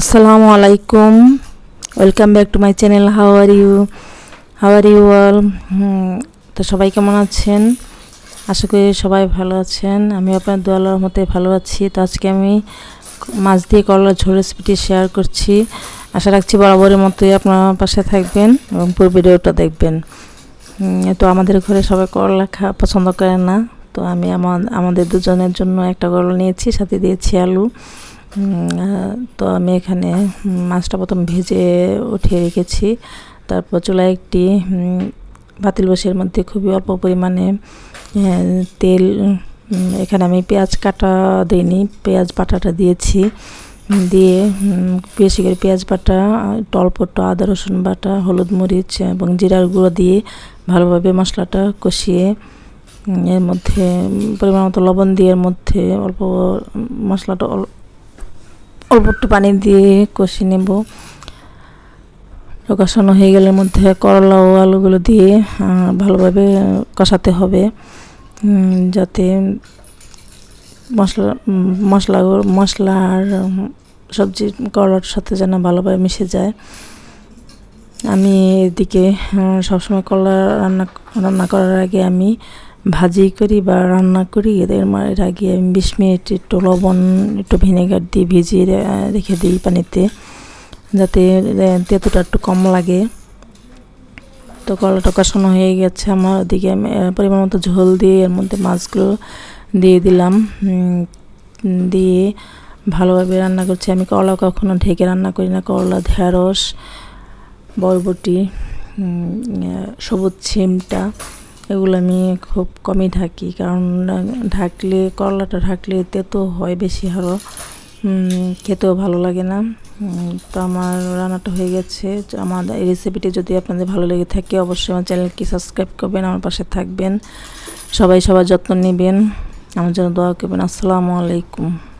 আসসালামু আলাইকুম। Welcome back to my channel how are you how are you all তো সবাই কেমন আছেন? আশা করি সবাই ভালো আছেন। আমি আপনার দোয়ালার মতে ভালো আছি। তো আজকে আমি মাছ দিয়ে করলার ঝোল রেসিপিটি শেয়ার করছি। আশা রাখছি বরাবরের মতোই আপনার পাশে থাকবেন এবং পুরো ভিডিওটা দেখবেন। তো আমাদের ঘরে সবাই করলা খা পছন্দ করে না। তো আমি আমার আমাদের দুজনের জন্য একটা করলা নিয়েছি, সাথে দিয়েছি আলু। তো আমি এখানে মাছটা প্রথম ভেজে উঠিয়ে রেখেছি। তারপর চুলায় একটি বাতিল বসের মধ্যে খুবই অল্প পরিমাণে তেল এখানে আমি পেঁয়াজ কাটা দিইনি, পেঁয়াজ বাটাটা দিয়েছি। দিয়ে বেশি করে পেঁয়াজ বাটা, একটু আদা, রসুন বাটা, হলুদ মরিচ এবং জিরার গুঁড়ো দিয়ে ভালোভাবে মশলাটা কষিয়ে এর মধ্যে পরিমাণ মতো লবণ দিয়ে এর মধ্যে অল্প মশলাটা অল্প একটু পানি দিয়ে কষিয়ে নেব। কষানো হয়ে গেলে মধ্যে করলা ও আলুগুলো দিয়ে ভালোভাবে কষাতে হবে। যাতে মশলা মশলা মশলা আর সবজি করলার সাথে যেন ভালোভাবে মিশে যায়। আমি এদিকে সবসময় করলা রান্না রান্না করার আগে আমি ভাজি করি বা রান্না করি এর আগে আমি বিশ মিনিট একটু লবণ, একটু ভিনেগার দিয়ে ভিজিয়ে রেখে দিই পানিতে, যাতে তেঁতুটা একটু কম লাগে। তো কলাটা কষানো হয়ে গেছে আমার ওদিকে, আমি পরিমাণ মতো ঝোল দিয়ে এর মধ্যে মাছগুলো দিয়ে দিলাম। দিয়ে ভালোভাবে রান্না করছি। আমি করলা কখনো ঢেকে রান্না করি না করলা ঢেঁড়স, বরবটি সবুজ সিমটা এগুলো আমি খুব কমই ঢাকি। কারণ, ঢাকলে, করলাটা ঢাকলে তেতো হয় বেশি আরও খেতেও ভালো লাগে না। তো আমার রান্নাটা হয়ে গেছে। আমার এই রেসিপিটি যদি আপনাদের ভালো লেগে থাকে, অবশ্যই আমার চ্যানেলকে সাবস্ক্রাইব করবেন, আমার পাশে থাকবেন। সবাই সবার যত্ন নেবেন। আমার জন্য দোয়া করবেন। আসসালামু আলাইকুম।